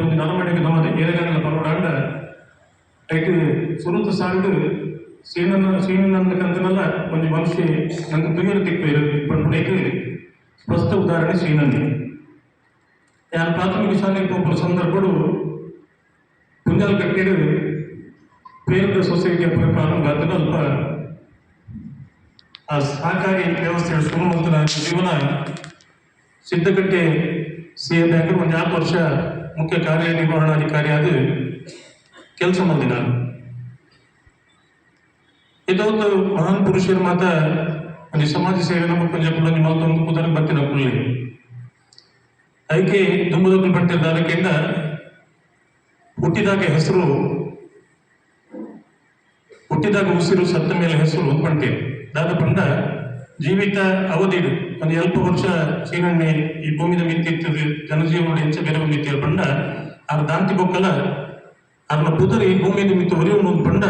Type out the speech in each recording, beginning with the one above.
ಒಂದು ನಲಮನೆಗೆ ನಮ್ಮದು ಏರಗಂಗಲ ಪರವಾಡ ಐಟ್ ಸುರುತ ಸಾಂಡು ಸೀನನ್ನ ಸೀನನ್ನ ಕಂತನಲ್ಲ ಒಂದು ಮನುಷ್ಯ ನಂಗೆ ತುಗಿರು ತಿಕ್ಕು ಪಂಪಡೈക്ക് ಸ್ಪಷ್ಟ ಉದಾಹರಣೆ ಶ್ರೀನಂದಿ ಯಾರು ಪ್ರಾಥಮಿಕ ಶಾಲೆಗೆ ಹೋಗುವ ಸಂದರ್ಭಗಳು ಕುಂಜಾಲ್ ಕಟ್ಟಿಡು ಪೇರದ ಸೊಸೈಟಿಯ ಪ್ರಾರಂಭ ಆದ ಅಲ್ಪ. ಆ ಸಹಕಾರಿ ವ್ಯವಸ್ಥೆಯ ಸುಮಂತರ ಜೀವನ. ಸಿದ್ಧಗಟ್ಟೆ ಸಿ ಎ ಬ್ಯಾಂಕ್ ಒಂದು ನಾಲ್ಕು ವರ್ಷ ಮುಖ್ಯ ಕಾರ್ಯನಿರ್ವಹಣಾಧಿಕಾರಿ ಆದ ಕೆಲಸ ಮಾಡಿದೆ ನಾನು. ಇದೊಂದು ಮಹಾನ್ ಪುರುಷರು ಮಾತ ಒಂದು ಸಮಾಜ ಸೇವೆ ನಮ್ಮ ಕೊಂಚ ನಿಮ್ಮ ಒಂದು ಕುದರ ಬರ್ತಿನ ಕುಳ್ಳಿ ಅದಕ್ಕೆ ದುಂಬದೊಬ್ಬರು ಬರ್ತಿದ್ದ ಅದಕ್ಕಿಂತ ಹುಟ್ಟಿದಾಗ ಹೆಸರು, ಹುಟ್ಟಿದಾಗ ಉಸಿರು ಸತ್ತ ಮೇಲೆ ಹೆಸರು ಪಂಟೆ ದಾದ ಪಂಡ ಜೀವಿತ ಅವಧಿ ಒಂದು ಅಲ್ಪ ವರ್ಷ ಚೀನಣ್ಣೆ ಈ ಭೂಮಿದ ಮಿತ್ತಿರ್ತದೆ ಹೆಂಚ ಬೇರೆ ಮಿತ್ತಿಯ ಪಂಡ ಅವ್ರ ದಾಂತಿ ಬೊಕ್ಕಲ ಅವ್ರನ್ನ ಪುದರಿ ಭೂಮಿ ಭೂಮಿದ ಮಿತ್ತು ಒರಿಯೋನು ಒಂದು ಪಂಡ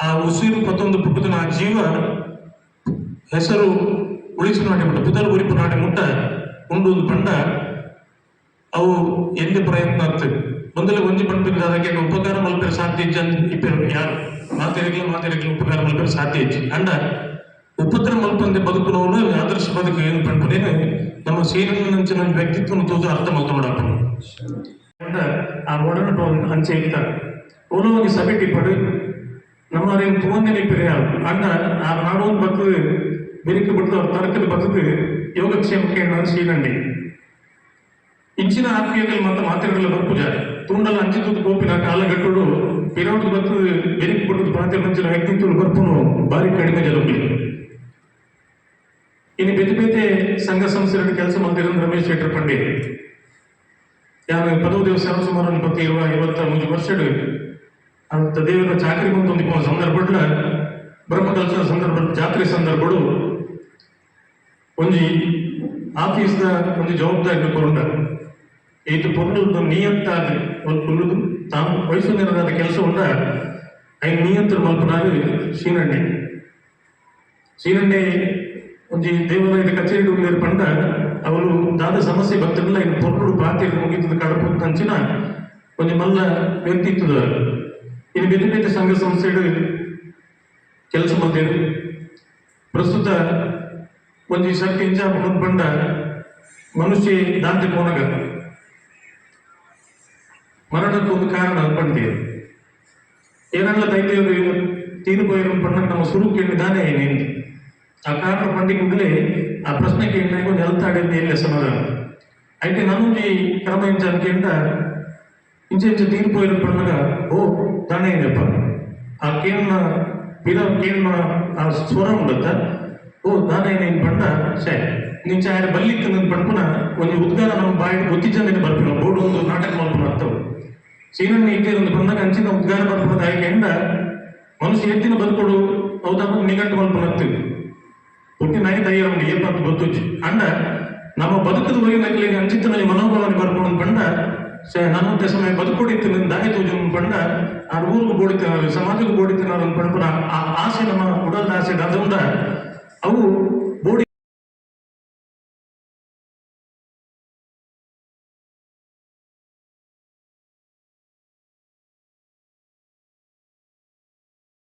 ಆ ಉಸಿರು ಪತ್ತೊಂದು ಪುಟ್ಟದನ ಆ ಜೀವ ಹೆಸರು ಉಳಿಸಿ ನಾಟಿ ಮುಟ್ಟ, ಪುದರ್ ಉರಿಪು ನಾಟಿ ಮುಟ್ಟ ಉಂಡು ಒಂದು ಪಂಡ ಅವು ಎಲ್ಲಿ ಪ್ರಯತ್ನ ಆಗ್ತವೆ? ಒಂದಲ್ಲ ಒಂಜಿ ಪಂಪಿನ ಅದಕ್ಕೆ ಉಪಕಾರ ಮಲ್ಪರೆ ಸಾಧ್ಯ ಇಜ್ಜ ಇಪ್ಪರು ಯಾರು? ಮಾತಿರಗಿಲ್ಲ ಮಾತಿರಗಿಲ್ಲ ಉಪಕಾರ ಮಲ್ಪರೆ ಸಾಧ್ಯ ಇಜ್ಜಿ. ಅಂಡ ಉಪದ್ರ ಮಲ್ಪಂದೆ ಬದುಕುನವನು ಆದರ್ಶ ಬದುಕು ಏನು ಪಂಪನೇನು ನಮ್ಮ ಸೇರಿನ ನಂಚಿನ ವ್ಯಕ್ತಿತ್ವನ ತೋದು ಅರ್ಥ ಮಲ್ಕೊಂಡಪ್ಪ ಅಂಡ ಆ ಒಡನಾಟ ಒಂದು ಅಂಚೆ ಇರ್ತಾರೆ ಅವನು ಒಂದು ಸಭೆಟಿ ಪಡು ನಮ್ಮ ಅರೇನು ತುಂಬನೇ ನಿಪ್ಪಿರೆ ಅಂಡ ಆ ನಾಡೋನ್ ಬರ್ತದೆ ಬೆರಿಕೆ ಬಿಡ್ತು ಅವ್ರ ತರಕದ ಬರ್ತದೆ ಯೋಗಕ್ಷೇಮಕ್ಕೆ ನಾನು ಶ್ರೀನಂಡಿ ಇಂಚಿನ ಆತ್ಮೀಯತೆಗಳು ಮಾತ್ರ ಮಾತಿರಲಿಲ್ಲ ಬರ್ಪುಜ ತುಂಡಲ ಅಂಚಿತದ ಕೋಪಿನ ಕಾಲಗಟ್ಟುಡು ಪಿರೌಡ್ ಬತ್ತು ಬೆರಿಕ್ ಕೊಟ್ಟದ ಪಾತ್ರ ಮಂಚಿನ ವ್ಯಕ್ತಿತ್ವ ಬರ್ಪುನು ಭಾರಿ ಕಡಿಮೆ ಜಲಪಿ ಇನ್ನು ಬೇತೆ ಬೇತೆ ಸಂಘ ಸಂಸ್ಥೆಗಳ ಕೆಲಸ ಮಾಡ್ತಿರೋ ರಮೇಶ್ ಶೆಟ್ಟರ್ ಪಂಡೆ ಯಾರು ಪದವು ದೇವಸ್ಥಾನ ಸುಮಾರು ಒಂದು ಇಪ್ಪತ್ತು ಇರುವ ಐವತ್ತ ಮೂರು ವರ್ಷ ಅಂತ ದೇವರ ಚಾಕರಿ ಬಂದು ಸಂದರ್ಭಡ್ಲ ಬ್ರಹ್ಮಕಲ್ಸದ ಸಂದರ್ಭ ಜಾತ್ರೆ ಸಂದರ್ಭಗಳು ಒಂಜಿ ಆಫೀಸ್ದ ಒಂದು ಜವಾಬ್ದಾರಿ ಕೊಂಡ ಇದು ಪೊರ್ಲು ನಿಯಂತ ಒಂದು ಪುಲ್ಲುದು ತಾನು ವಯಸ್ಸು ನಿರದಾದ ಕೆಲಸ ಉಂಡ ಐ ನಿಯಂತ್ರ ಮಲ್ಪನಾಗ ಶ್ರೀನಣ್ಣೆ ಶ್ರೀನಣ್ಣೆ ಒಂಜಿ ದೇವಾಲಯದ ಕಚೇರಿ ಉಂದೇರು ಪಂಡ ಅವರು ದಾದ ಸಮಸ್ಯೆ ಬತ್ತಲ್ಲ ಇನ್ನು ಪೊರ್ರುಡು ಪಾತೆ ಮುಗಿತದ ಕಡಪು ಕಂಚಿನ ಒಂಜಿ ಮಲ್ಲ ವ್ಯಕ್ತಿತ್ವದ ಇನ್ನು ಬೇರೆ ಬೇರೆ ಸಂಘ ಸಂಸ್ಥೆಗಳು ಕೆಲಸ ಮಾಡ್ತೇವೆ ಪ್ರಸ್ತುತ ಒಂಜಿ ಶಕ್ತಿ ಇಂಚ ಪಂಡ ಮನುಷ್ಯ ದಾಂತೆ ಪೋನಗ ಮರಣಕ್ಕೊಂದು ಕಾರಣ ಅನ್ಕೊಂತೀವಿ ಏನಲ್ಲ ದೈತ್ಯರು ತೀರ್ಪೋಯರು ಪಂಡ ನಮ್ಮ ಸುರುಕ್ಕೆ ನಿಧಾನ ಏನೇನು? ಆ ಕಾರಣ పండి ಕೂಡಲೇ ఆ ప్రశ్నకి ఏంటంటే వెళ్తాడని ఏం సమాధానం అయితే నన్ను ఈ క్రమించడానికి ఏంట ఇంచు ఇంచు తీరిపోయిన పండుగ ఓ దాన్ని ఏం చెప్పాలి ఆ కీర్ణ పిర కీర్ణ ఆ స్వరం ఉండద్దా ಓ ನಾನೇನೇನು ಪಂಡ ಸರಿ ನೀನು ಚಾಯರ ಬಲ್ಲಿತ್ತು ನನ್ನ ಪಂಪನ ಒಂದು ಉದ್ಗಾರ ನಮ್ಮ ಬಾಯಿ ಗೊತ್ತಿದ್ದಂಗೆ ಬರ್ಪಿನ ಬೋರ್ಡು ಒಂದು ನಾಟಕ ಮಲ್ಪನ ಅರ್ಥವು ಸೀನನ್ನ ಇದ್ದೇ ಒಂದು ಪಂದಾಗ ಅಂಚಿನ ಉದ್ಗಾರ ಬರ್ಪದ ಹಾಗೆ ಎಂಡ ಮನುಷ್ಯ ಎತ್ತಿನ ಬದುಕೊಡು ಹೌದಾ ನಿಗಟ್ಟು ಮಲ್ಪನ ಹತ್ತಿದೆ ಹುಟ್ಟಿ ನಾಯಿ ತಯ್ಯ ಒಂದು ಏಪ ಅಂತ ಗೊತ್ತುಚ್ಚಿ ಅಂಡ ನಮ್ಮ ಬದುಕದ ಒಳಗಿನಾಗಲಿ ಅಂಚಿತ್ತ ನನಗೆ ಮನೋಭಾವನೆ ಬರ್ಕೊಂಡು ಪಂಡ ಸೇ ನನ್ನಂತೆ ಸಮಯ ಬದುಕೊಡಿತ್ತು ನನ್ನ ದಾಯಿ ತೋಜು ಪಂಡ ಆ ಊರಿಗೆ ಬೋಡಿತಿನಾರು ಸಮಾಜಕ್ಕೆ ಬೋಡಿತಿನಾರು ಪಂಪನ ಆ ಆಸೆ ನಮ್ಮ ಉಡದ ಆಸೆ ಅದೊಂದ ಅವು